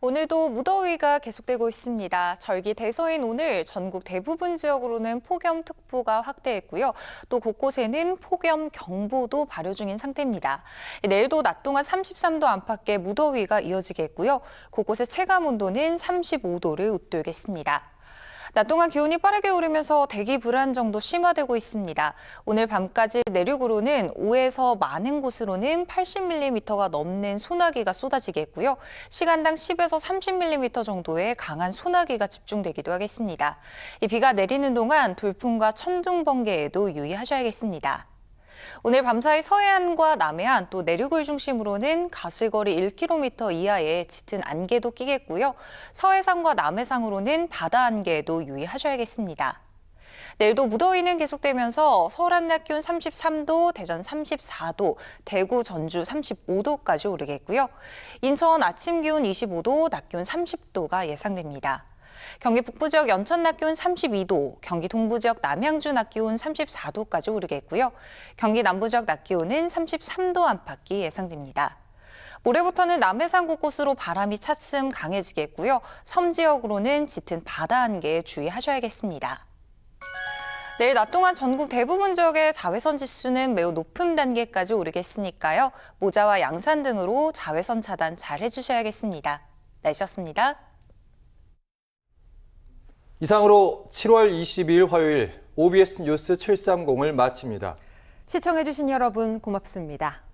오늘도 무더위가 계속되고 있습니다. 절기 대서인 오늘 전국 대부분 지역으로는 폭염특보가 확대했고요. 또 곳곳에는 폭염경보도 발효 중인 상태입니다. 내일도 낮 동안 33도 안팎의 무더위가 이어지겠고요. 곳곳의 체감 온도는 35도를 웃돌겠습니다. 낮 동안 기온이 빠르게 오르면서 대기 불안 정도 심화되고 있습니다. 오늘 밤까지 내륙으로는 5에서 많은 곳으로는 80mm가 넘는 소나기가 쏟아지겠고요. 시간당 10에서 30mm 정도의 강한 소나기가 집중되기도 하겠습니다. 이 비가 내리는 동안 돌풍과 천둥 번개에도 유의하셔야겠습니다. 오늘 밤사이 서해안과 남해안 또 내륙을 중심으로는 가시거리 1km 이하의 짙은 안개도 끼겠고요. 서해상과 남해상으로는 바다 안개에도 유의하셔야겠습니다. 내일도 무더위는 계속되면서 서울 한낮 기온 33도, 대전 34도, 대구, 전주 35도까지 오르겠고요. 인천 아침 기온 25도, 낮 기온 30도가 예상됩니다. 경기 북부 지역 연천 낮 기온 32도, 경기 동부 지역 남양주 낮 기온 34도까지 오르겠고요. 경기 남부 지역 낮 기온은 33도 안팎이 예상됩니다. 모레부터는 남해상 곳곳으로 바람이 차츰 강해지겠고요. 섬 지역으로는 짙은 바다 안개에 주의하셔야겠습니다. 내일 낮 동안 전국 대부분 지역의 자외선 지수는 매우 높은 단계까지 오르겠으니까요. 모자와 양산 등으로 자외선 차단 잘 해주셔야겠습니다. 날씨였습니다. 이상으로 7월 22일 화요일 OBS 뉴스 730을 마칩니다. 시청해주신 여러분 고맙습니다.